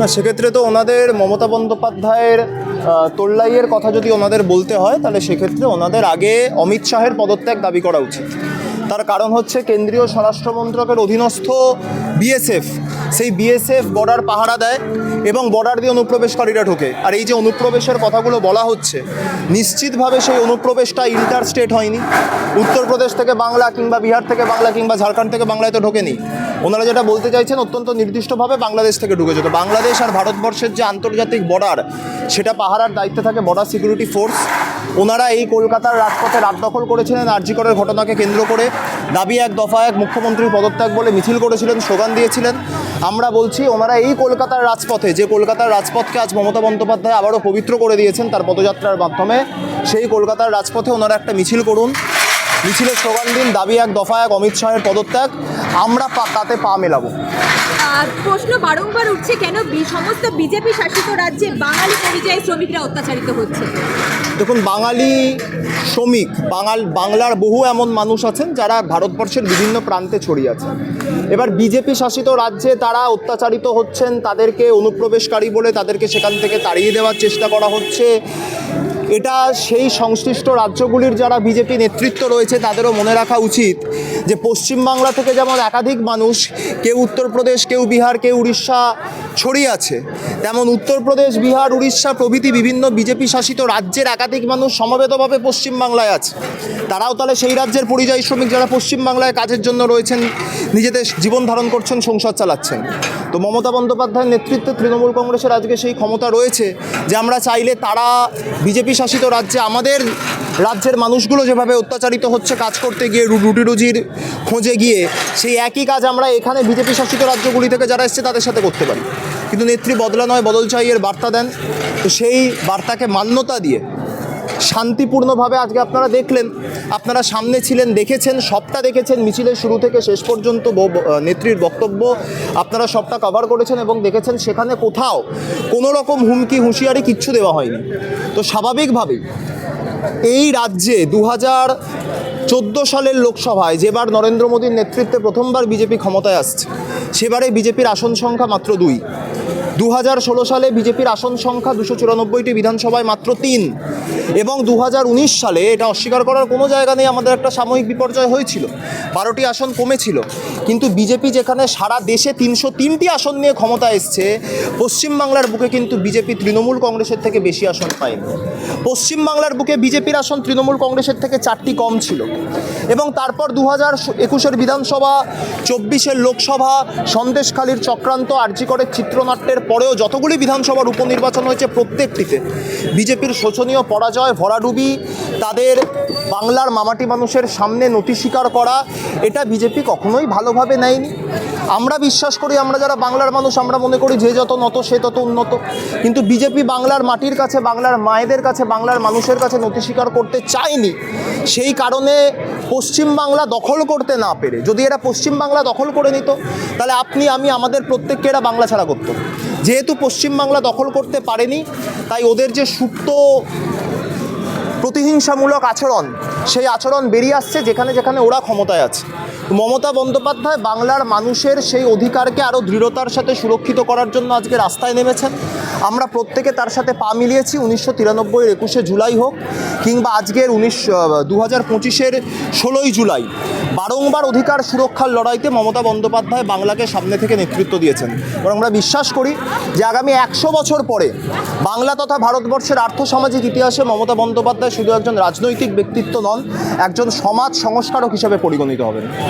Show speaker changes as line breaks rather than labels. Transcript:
না, সেক্ষেত্রে তো ওনাদের মমতা বন্দ্যোপাধ্যায়ের তোল্লাইয়ের কথা যদি ওনাদের বলতে হয়, তাহলে সেক্ষেত্রে ওনাদের আগে অমিত শাহের পদত্যাগ দাবি করা উচিত। তার কারণ হচ্ছে কেন্দ্রীয় স্বরাষ্ট্র মন্ত্রকের অধীনস্থ বিএসএফ, সেই বিএসএফ বর্ডার পাহারা দেয় এবং বর্ডার দিয়ে অনুপ্রবেশকারীরা ঢোকে। আর এই যে অনুপ্রবেশের কথাগুলো বলা হচ্ছে, নিশ্চিতভাবে সেই অনুপ্রবেশটা ইন্টারস্টেট হয়নি। উত্তরপ্রদেশ থেকে বাংলা কিংবা বিহার থেকে বাংলা কিংবা ঝাড়খণ্ড থেকে বাংলায় তো ঢোকেনি। ওনারা যেটা বলতে চাইছেন, অত্যন্ত নির্দিষ্টভাবে বাংলাদেশ থেকে ঢুকে যেত বাংলাদেশ আর ভারতবর্ষের যে আন্তর্জাতিক বর্ডার সেটা পাহারার দায়িত্বে থাকে বর্ডার সিকিউরিটি ফোর্স ওনারা এই কলকাতার রাজপথে রাত দখল করেছিলেন আরজিকরের ঘটনাকে কেন্দ্র করে। দাবি এক দফা এক মুখ্যমন্ত্রীর পদত্যাগ বলে মিছিল করেছিলেন, স্লোগান দিয়েছিলেন। আমরা বলছি, ওনারা এই কলকাতার রাজপথে, যে কলকাতার রাজপথকে আজ মমতা বন্দ্যোপাধ্যায় আবারও পবিত্র করে দিয়েছেন তার পদযাত্রার মাধ্যমে, সেই কলকাতার রাজপথে ওনারা একটা মিছিল করুন। মিছিলের স্লোগান দিন, দাবি এক, দফা এক, অমিত শাহের পদত্যাগ। আমরা তাতে পা মেলাবো।
প্রশ্ন বারংবার উঠছে কেন সমস্ত বিজেপি শাসিত রাজ্যে বাঙালি পরিযায়ী শ্রমিকরা অত্যাচারিত হচ্ছে?
দেখুন, বাঙালি শ্রমিক, বাঙাল, বাংলার বহু এমন মানুষ আছেন যারা ভারতবর্ষের বিভিন্ন প্রান্তে ছড়িয়ে আছেন। এবার বিজেপি শাসিত রাজ্যে তারা অত্যাচারিত হচ্ছেন, তাদেরকে অনুপ্রবেশকারী বলে তাদেরকে সেখান থেকে তাড়িয়ে দেওয়ার চেষ্টা করা হচ্ছে। এটা সেই সংশ্লিষ্ট রাজ্যগুলির যারা বিজেপি নেতৃত্ব রয়েছে, তাদেরও মনে রাখা উচিত যে পশ্চিমবাংলা থেকে যেমন একাধিক মানুষ, কেউ উত্তরপ্রদেশ, কেউ বিহার, কেউ উড়িষ্যা ছড়িয়ে আছে, তেমন উত্তরপ্রদেশ, বিহার, উড়িষ্যা প্রভৃতি বিভিন্ন বিজেপি শাসিত রাজ্যের একাধিক মানুষ সমবেতভাবে পশ্চিমবাংলায় আছে। তারাও তাহলে সেই রাজ্যের পরিযায়ী শ্রমিক যারা পশ্চিমবাংলায় কাজের জন্য রয়েছেন, নিজেদের জীবন ধারণ করছেন, সংসার চালাচ্ছেন। তো মমতা বন্দ্যোপাধ্যায়ের নেতৃত্বে তৃণমূল কংগ্রেসের আজকে সেই ক্ষমতা রয়েছে যে আমরা চাইলে তারা বিজেপি শাসিত রাজ্যে, আমাদের রাজ্যের মানুষগুলো যেভাবে অত্যাচারিত হচ্ছে কাজ করতে গিয়ে রুটি রুজির খোঁজে গিয়ে, সেই একই কাজ আমরা এখানে বিজেপি শাসিত রাজ্যগুলি থেকে যারা এসছে তাদের সাথে করতে পারি। কিন্তু নেত্রী বদলা নয়, বদল চাই এর বার্তা দেন। তো সেই বার্তাকে মান্যতা দিয়ে শান্তিপূর্ণভাবে আজকে আপনারা দেখলেন, আপনারা সামনে ছিলেন, দেখেছেন, সবটা দেখেছেন, মিছিলের শুরু থেকে শেষ পর্যন্ত নেত্রীর বক্তব্য, আপনারা সবটা কভার করেছেন এবং দেখেছেন সেখানে কোথাও কোনো রকম হুমকি, হুঁশিয়ারি কিচ্ছু দেওয়া হয়নি। তো স্বাভাবিকভাবেই এই রাজ্যে দু হাজার চোদ্দ সালের লোকসভায় যেবার নরেন্দ্র মোদীর নেতৃত্বে প্রথমবার বিজেপি ক্ষমতায় আসছে, সেবারে বিজেপির আসন সংখ্যা মাত্র দুই। দু হাজার ষোলো সালে বিজেপির আসন সংখ্যা দুশো চুরানব্বইটি বিধানসভায় মাত্র তিন। এবং দু হাজার উনিশ সালে এটা অস্বীকার করার কোনো জায়গা নেই, আমাদের একটা সাময়িক বিপর্যয় হয়েছিল। বারোটি আসন কমেছিল। কিন্তু বিজেপি যেখানে সারা দেশে তিনশো তিনটি আসন নিয়ে ক্ষমতা এসছে, পশ্চিমবাংলার বুকে কিন্তু বিজেপি তৃণমূল কংগ্রেসের থেকে বেশি আসন পায়নি। পশ্চিমবাংলার বুকে বিজেপির আসন তৃণমূল কংগ্রেসের থেকে চারটি কম ছিল। এবং তারপর দু হাজার একুশের বিধানসভা, চব্বিশের লোকসভা, সন্দেশখালীর চক্রান্ত, আর্জিকরের চিত্রনাট্যের পরেও যতগুলি বিধানসভার উপনির্বাচন হয়েছে প্রত্যেকটিতে, বিজেপির শোচনীয় পরাজয়, ভরাডুবি, তাদের বাংলার মামাটি মানুষের সামনে নথি স্বীকার করা, এটা বিজেপি কখনোই ভালোভাবে নেয়নি। আমরা বিশ্বাস করি আমরা যারা বাংলার মানুষ, আমরা মনে করি যে যত নত সে তত উন্নত। কিন্তু বিজেপি বাংলার মাটির কাছে, বাংলার মায়েদের কাছে, বাংলার মানুষের কাছে নথি স্বীকার করতে চায়নি। সেই কারণে পশ্চিমবাংলা দখল করতে না পেরে, যদি এরা পশ্চিমবাংলা দখল করে নিত, তাহলে আপনি, আমি, আমাদের প্রত্যেককে এরা বাংলা ছাড়া করতো। যেহেতু পশ্চিমবাংলা দখল করতে পারেনি, তাই ওদের যে সুপ্ত প্রতিহিংসামূলক আচরণ, সেই আচরণ বেরিয়ে আসছে যেখানে যেখানে ওরা ক্ষমতায় আছে। মমতা বন্দ্যোপাধ্যায় বাংলার মানুষের সেই অধিকারকে আরও দৃঢ়তার সাথে সুরক্ষিত করার জন্য আজকে রাস্তায় নেমেছেন। আমরা প্রত্যেকে তার সাথে পা মিলিয়েছি, উনিশশো তিরানব্বই একুশে জুলাই হোক কিংবা আজকের উনিশ দু হাজার পঁচিশের ষোলোই জুলাই। বারংবার অধিকার সুরক্ষার লড়াইতে মমতা বন্দ্যোপাধ্যায় বাংলাকে সামনে থেকে নেতৃত্ব দিয়েছেন। এবং আমরা বিশ্বাস করি যে আগামী একশো বছর পরে বাংলা তথা ভারতবর্ষের আর্থসামাজিক ইতিহাসে মমতা বন্দ্যোপাধ্যায় শুধু একজন রাজনৈতিক ব্যক্তিত্ব নন, একজন সমাজ সংস্কারক হিসেবে পরিগণিত হবেন।